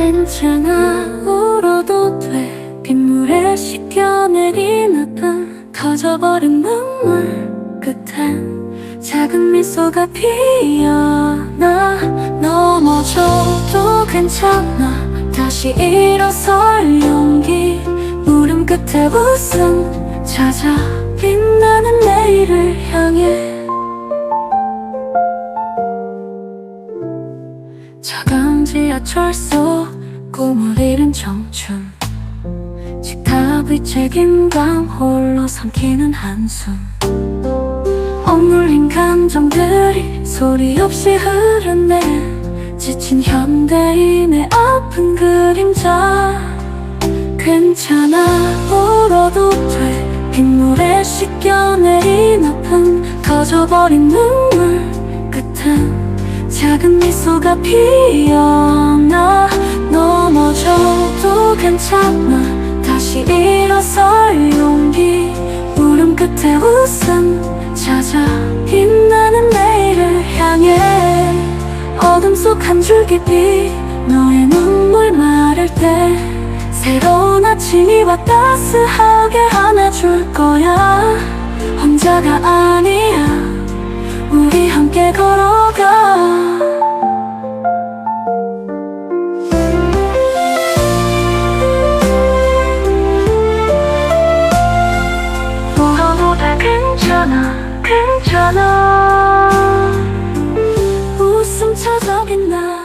괜찮아 울어도 돼. 빗물에 씻겨내린 아픔 터져버린 눈물 끝엔 작은 미소가 피어나 넘어져도 괜찮아. 다시 일어설 용기. 물음 끝에 웃음 차가운 지하철 속 꿈을 잃은 청춘. 식탁의 책임감 홀로 삼키는 한숨. 억눌린 감정들이 소리 없이 흐르네. 지친 현대인의 아픈 그림자. 괜찮아 울어도 돼. 빗물에 씻겨내린 아픔 터져버린 눈물 끝엔 작은 미소가 피어나 넘어져도 괜찮아. 다시 일어설 용기 울음 끝에 웃음 찾아 빛나는 내일을 향해. 어둠 속 한 줄기 빛 너의 눈물 마를 때 새로운 아침이 와 따스하게 안아줄 거야. 혼자가 아니야. 우리 함께 걸어 괜찮아. 웃음 찾아겠나.